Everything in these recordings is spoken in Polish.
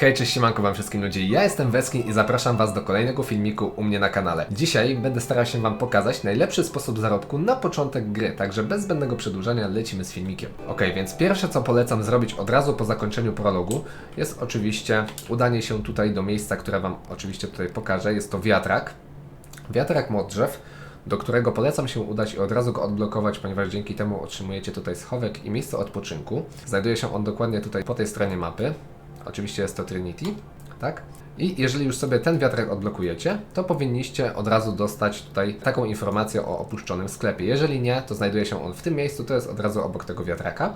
Hej, cześć, siemanko wam wszystkim ludzie, ja jestem Weskin i zapraszam was do kolejnego filmiku u mnie na kanale. Dzisiaj będę starał się wam pokazać najlepszy sposób zarobku na początek gry, także bez zbędnego przedłużania lecimy z filmikiem. Ok, więc pierwsze co polecam zrobić od razu po zakończeniu prologu jest oczywiście udanie się tutaj do miejsca, które wam oczywiście tutaj pokażę, jest to wiatrak. Wiatrak modrzew, do którego polecam się udać i od razu go odblokować, ponieważ dzięki temu otrzymujecie tutaj schowek i miejsce odpoczynku. Znajduje się on dokładnie tutaj po tej stronie mapy. Oczywiście jest to Trinity, tak? I jeżeli już sobie ten wiatrak odblokujecie, to powinniście od razu dostać tutaj taką informację o opuszczonym sklepie. Jeżeli nie, to znajduje się on w tym miejscu, to jest od razu obok tego wiatraka.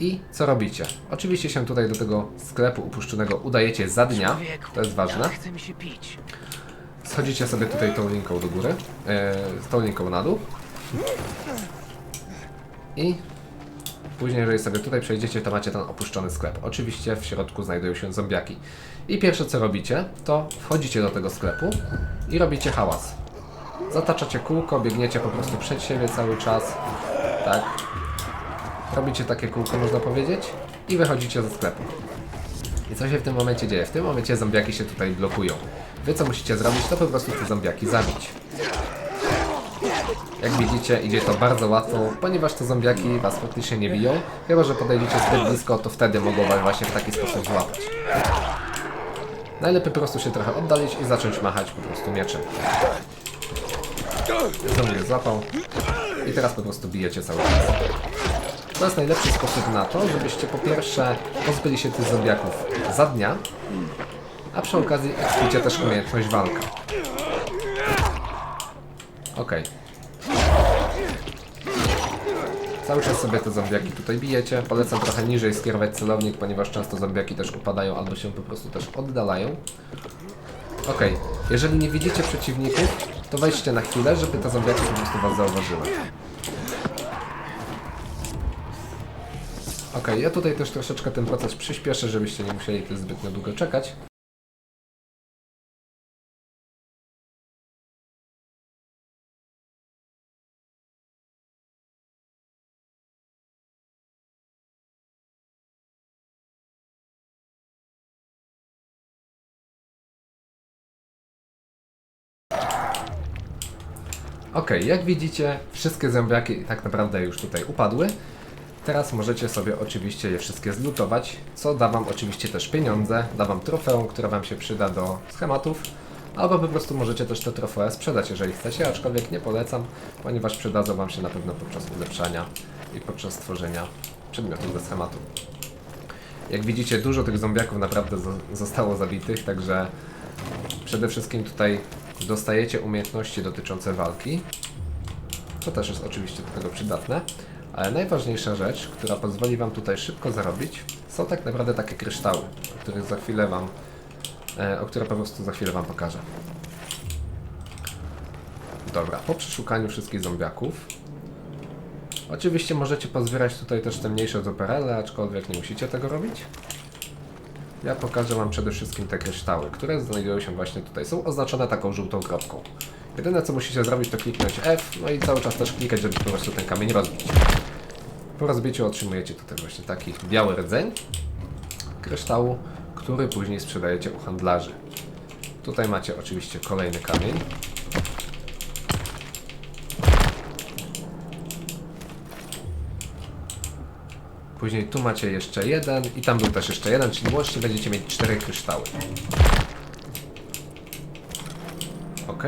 I co robicie? Oczywiście się tutaj do tego sklepu upuszczonego udajecie za dnia, to jest ważne. Schodzicie sobie tutaj tą linką do góry, e, tą linką na dół. I później, jeżeli sobie tutaj przejdziecie, to macie ten opuszczony sklep. Oczywiście w środku znajdują się zombiaki. I pierwsze co robicie, to wchodzicie do tego sklepu i robicie hałas. Zataczacie kółko, biegniecie po prostu przed siebie cały czas. Tak. Robicie takie kółko, można powiedzieć. I wychodzicie ze sklepu. I co się w tym momencie dzieje? W tym momencie zombiaki się tutaj blokują. Wy co musicie zrobić, to po prostu te zombiaki zabić. Jak widzicie, idzie to bardzo łatwo, ponieważ te zombiaki was praktycznie nie biją. Chyba, że podejdziecie zbyt blisko, to wtedy mogą was właśnie w taki sposób złapać. Najlepiej po prostu się trochę oddalić i zacząć machać po prostu mieczem. Zombie złapał. I teraz po prostu bijecie cały czas. To jest najlepszy sposób na to, żebyście po pierwsze pozbyli się tych zombiaków za dnia, a przy okazji ekspujcie też umiejętność walka. Okej. Cały czas sobie te zombiaki tutaj bijecie. Polecam trochę niżej skierować celownik, ponieważ często zombiaki też upadają albo się po prostu też oddalają. Okej, jeżeli nie widzicie przeciwników, to wejdźcie na chwilę, żeby te zombiaki po prostu was zauważyły. Okej, ja tutaj też troszeczkę ten proces przyspieszę, żebyście nie musieli tu zbytnio długo czekać. Okej, jak widzicie, wszystkie zombiaki tak naprawdę już tutaj upadły. Teraz możecie sobie oczywiście je wszystkie zlutować, co da wam oczywiście też pieniądze, da wam trofeum, które wam się przyda do schematów, albo po prostu możecie też te trofea sprzedać, jeżeli chcecie, aczkolwiek nie polecam, ponieważ przydadzą wam się na pewno podczas ulepszania i podczas tworzenia przedmiotów ze schematu. Jak widzicie, dużo tych zombiaków naprawdę zo- zostało zabitych, także przede wszystkim tutaj dostajecie umiejętności dotyczące walki, co też jest oczywiście do tego przydatne. Ale najważniejsza rzecz, która pozwoli Wam tutaj szybko zarobić, są tak naprawdę takie kryształy, o których za chwilę Wam, e, o które po prostu za chwilę Wam pokażę. Dobra, po przeszukaniu wszystkich zombiaków, oczywiście możecie pozbierać tutaj też te mniejsze duperele, aczkolwiek nie musicie tego robić. Ja pokażę Wam przede wszystkim te kryształy, które znajdują się właśnie tutaj. Są oznaczone taką żółtą kropką. Jedyne co musicie zrobić to kliknąć F, no i cały czas też klikać, żeby po prostu ten kamień rozbić. Po rozbiciu otrzymujecie tutaj właśnie taki biały rdzeń kryształu, który później sprzedajecie u handlarzy. Tutaj macie oczywiście kolejny kamień. Później tu macie jeszcze jeden i tam był też jeszcze jeden, czyli łącznie będziecie mieć cztery kryształy. Ok.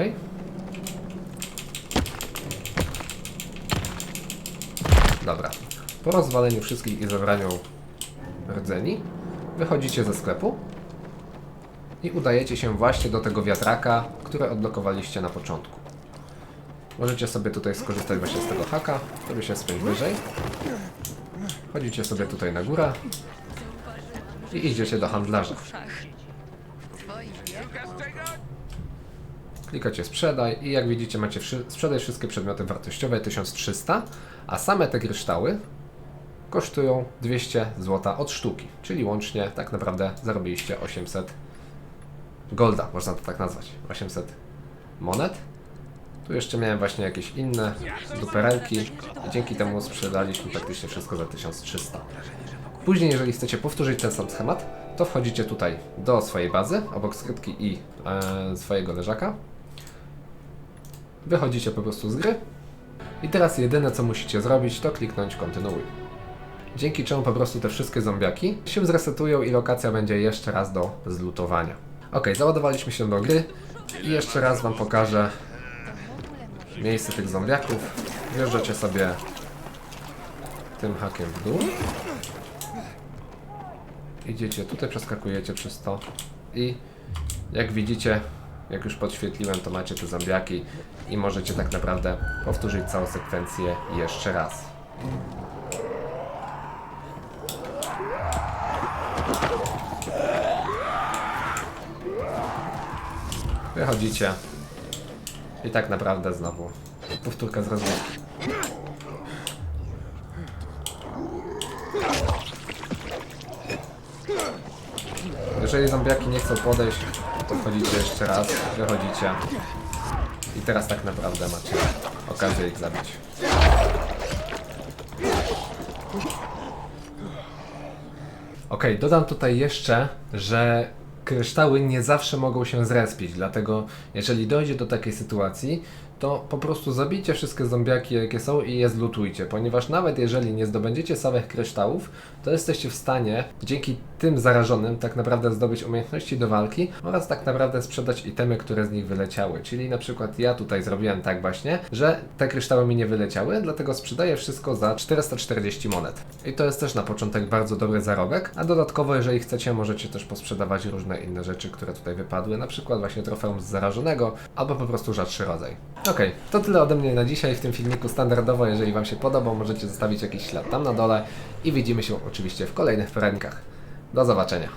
Dobra. Po rozwaleniu wszystkich i zebraniu rdzeni, wychodzicie ze sklepu i udajecie się właśnie do tego wiatraka, które odblokowaliście na początku. Możecie sobie tutaj skorzystać właśnie z tego haka, żeby się spiąć wyżej. Chodzicie sobie tutaj na górę i idziecie do handlarza. Klikacie sprzedaj i jak widzicie macie wszy- sprzedaj wszystkie przedmioty wartościowe 1300, a same te kryształy kosztują 200 zł od sztuki, czyli łącznie tak naprawdę zarobiliście 800 golda, można to tak nazwać, 800 monet. Tu jeszcze miałem właśnie jakieś inne duperelki i dzięki temu sprzedaliśmy praktycznie wszystko za 1300. Później, jeżeli chcecie powtórzyć ten sam schemat, to wchodzicie tutaj do swojej bazy, obok skrytki i e, swojego leżaka. Wychodzicie po prostu z gry. I teraz jedyne co musicie zrobić, to kliknąć kontynuuj. Dzięki czemu po prostu te wszystkie zombiaki się zresetują i lokacja będzie jeszcze raz do zlutowania. Ok, załadowaliśmy się do gry i jeszcze raz Wam pokażę miejsce tych zombiaków. Wjeżdżacie sobie tym hakiem w dół. Idziecie tutaj, przeskakujecie przez to i jak widzicie, jak już podświetliłem, to macie te zombiaki i możecie tak naprawdę powtórzyć całą sekwencję jeszcze raz. Wychodzicie i tak naprawdę znowu powtórka z. Jeżeli zombiaki nie chcą podejść, to wchodzicie jeszcze raz, wychodzicie i teraz tak naprawdę macie okazję ich zabić. Okej, dodam tutaj jeszcze, że kryształy nie zawsze mogą się zrespić, dlatego jeżeli dojdzie do takiej sytuacji, to po prostu zabijcie wszystkie zombiaki jakie są i je zlutujcie, ponieważ nawet jeżeli nie zdobędziecie samych kryształów, to jesteście w stanie dzięki tym zarażonym tak naprawdę zdobyć umiejętności do walki oraz tak naprawdę sprzedać itemy, które z nich wyleciały. Czyli na przykład ja tutaj zrobiłem tak właśnie, że te kryształy mi nie wyleciały, dlatego sprzedaję wszystko za 440 monet. I to jest też na początek bardzo dobry zarobek, a dodatkowo jeżeli chcecie możecie też posprzedawać różne inne rzeczy, które tutaj wypadły, na przykład właśnie trofeum z zarażonego albo po prostu rzadszy rodzaj. Okej, to tyle ode mnie na dzisiaj w tym filmiku standardowo. Jeżeli Wam się podobał, możecie zostawić jakiś ślad tam na dole i widzimy się oczywiście w kolejnych poradnikach. Do zobaczenia.